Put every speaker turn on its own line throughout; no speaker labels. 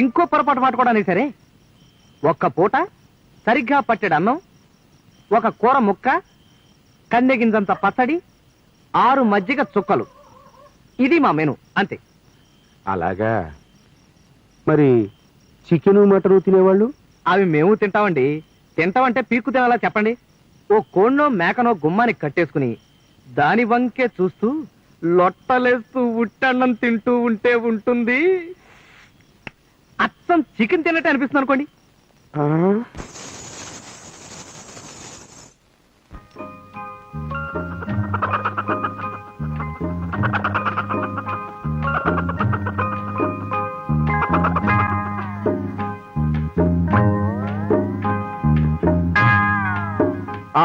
ఇంకో పొరపాటు మాట కూడా సరే? ఒక్క పూట సరిగ్గా పట్టెడు అన్నం ఒక కూర ముక్క కన్నెగింజంత పచ్చడి ఆరు మజ్జిగ చుక్కలు. ఇది మా మెను అంతే.
అలాగా? మరి చికెను మటను తినేవాళ్ళు?
అవి మేము తింటామండి. తింటామంటే పీక్కు తినాలా చెప్పండి? ఓ కోణ్ణో మేకనో గుమ్మానికి కట్టేసుకుని దాని వంకే చూస్తూ లొట్టలేస్తూ ఉట్టన్నం తింటూ ఉంటే ఉంటుంది. అచ్చం చికెన్ తిన్నట్టు అనిపిస్తుంది అనుకోండి?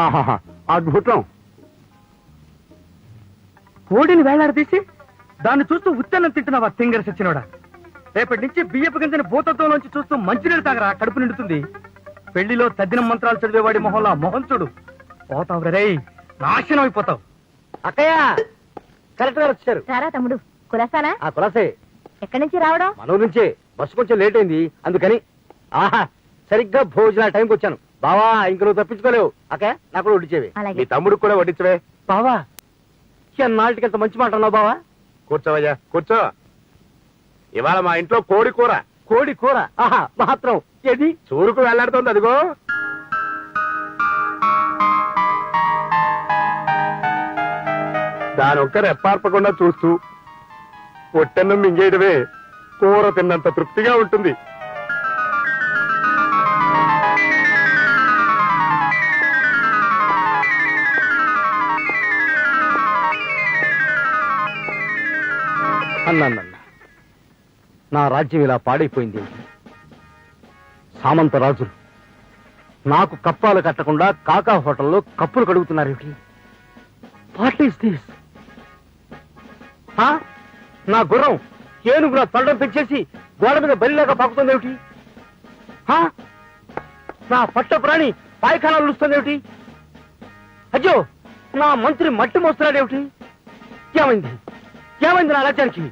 ఆహాహా, అద్భుతం.
కోడిని వేలాడదీసి దాన్ని చూస్తూ ఉత్తన్నం తింటున్నావా తింగర్ సచ్చినోడా? రేపటి నుంచి బియ్యపు గింజని భూతత్వంలోంచి చూస్తూ మంచినీళ్ళు తాగరా కడుపు నిండుతుంది. పెళ్ళిలో తద్దిన మంత్రాలు చదివేవాడి మొహంలో మొహం చూడు. పోతావు రే నాశనం అయిపోతావు.
అక్కయ్య కరెక్ట్గా వచ్చారు.
సారా తమ్ముడు కులసానా?
ఆ కులాసే.
ఎక్కడి నుంచి రావడం?
మనో నుంచే. బస్సు కొంచెం లేట్ అయింది అందుకని. ఆహా సరిగ్గా భోజన టైంకి వచ్చాను. బావా ఇంక నువ్వు తప్పించుకోలేవు. అక్కయ్య నాకు కూడా వడ్డించేవి. మీ తమ్ముడు కూడా వడ్డించవే. బావా ఎన్నాళ్ళకి ఎంత మంచి మాట అన్నావు బావా?
కూర్చోవయ్యా కూర్చో. ఇవాళ మా ఇంట్లో కోడి కూర.
కోడి కూర? ఆహా మాత్రం. ఏది?
చూరుకు వెళ్ళాడుతోంది అదిగో. దాని ఒక్క రెప్పార్పకుండా చూస్తూ పొట్టెన్నం మింగేయడమే కూర తిన్నంత తృప్తిగా ఉంటుంది.
అన్నానన్న నా రాజ్యం ఇలా పాడైపోయింది. సామంత రాజులు నాకు కప్పాలు కట్టకుండా కాకా హోటల్లో కప్పులు కడుగుతున్నారేమిటి వాట్ ఈస్ దిస్ నా గుర్రం ఏనుగు నా తొండం పెంచేసి గోడ మీద బలిలాగా పాకుతుందేమిటి హా? నా పట్ట ప్రాణి పాయఖానాలు నిలుస్తుందేమిటి అయ్యో నా మంత్రి మట్టి మోస్తున్నాడేమిటి ఏమైంది? ఏమైంది నా రాజ్యానికి?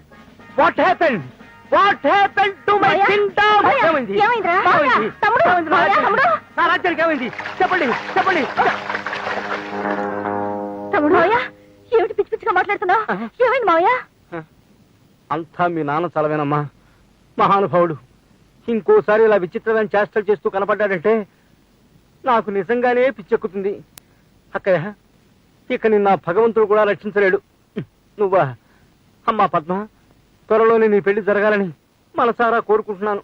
What happened what happened to my
Maya?
Kingdom
Maya?
ఏమైంది
ఏమైందిరా?
ఏమైంది?
తమ్ముడు,
ఏమైంది నా
మాయా,
రాజ్యానికి?
తమ్ముడు.
నా రాజ్యానికి ఏమైంది చెప్పండి చెప్పండి
తమ్ముడు మావయ్య ఏమిటి పిచ్చి పిచ్చిగా మాట్లాడుతున్నావు ఏమైంది మావయ్య
అంతా మీ నాన్న చలవేనమ్మా మహానుభావుడు ఇంకోసారి ఇలా విచిత్రమైన చేష్టలు చేస్తూ కనపడ్డాడంటే నాకు నిజంగానే పిచ్చెక్కుతుంది అక్కయ్య ఇక నిన్న భగవంతుడు కూడా రక్షించలేడు నువ్వా అమ్మా పద్మ త్వరలోనే నీ పెళ్ళి జరగాలని మనసారా కోరుకుంటున్నాను.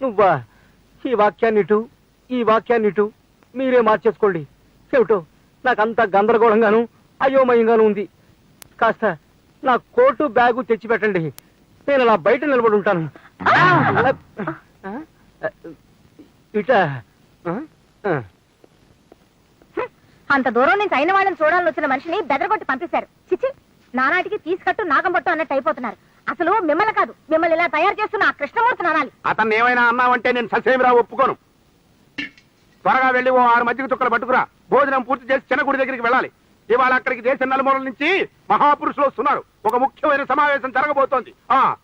నువ్వా ఈ వాక్యాన్ని ఇటు ఈ వాక్యాన్ని ఇటు మీరే మార్చేసుకోండి. ఏమిటో నాకంతా గందరగోళంగాను అయోమయంగాను ఉంది. కాస్త నా కోటు బ్యాగు తెచ్చి పెట్టండి నేను అలా బయట నిలబడి ఉంటాను? ఇట.
అంత దూరం నుంచి అయిన వాళ్ళని చూడాలని వచ్చిన మనిషిని బెదరగొట్టి పంపిస్తారు. చిచి నానాటికి తీసుకట్టు నాగం పట్టు అన్నట్టు అయిపోతున్నారు. అసలు మిమ్మల్ని కాదు. మిమ్మల్ని ఇలా తయారు చేస్తున్న ఆ కృష్ణమూర్తి నానాలి
అతన్ని ఏమైనా అన్నావంటే నేను ససేమిరా ఒప్పుకోను. త్వరగా వెళ్ళి ఓ ఆరు మధ్యకి తుక్కలు పట్టుకురా. భోజనం పూర్తి చేసి చిన్న గుడి దగ్గరికి వెళ్ళాలి. ఇవాళ అక్కడికి దేశం నలుమూలల నుంచి మహాపురుషులు వస్తున్నారు. ఒక ముఖ్యమైన సమావేశం జరగబోతోంది. ఆ!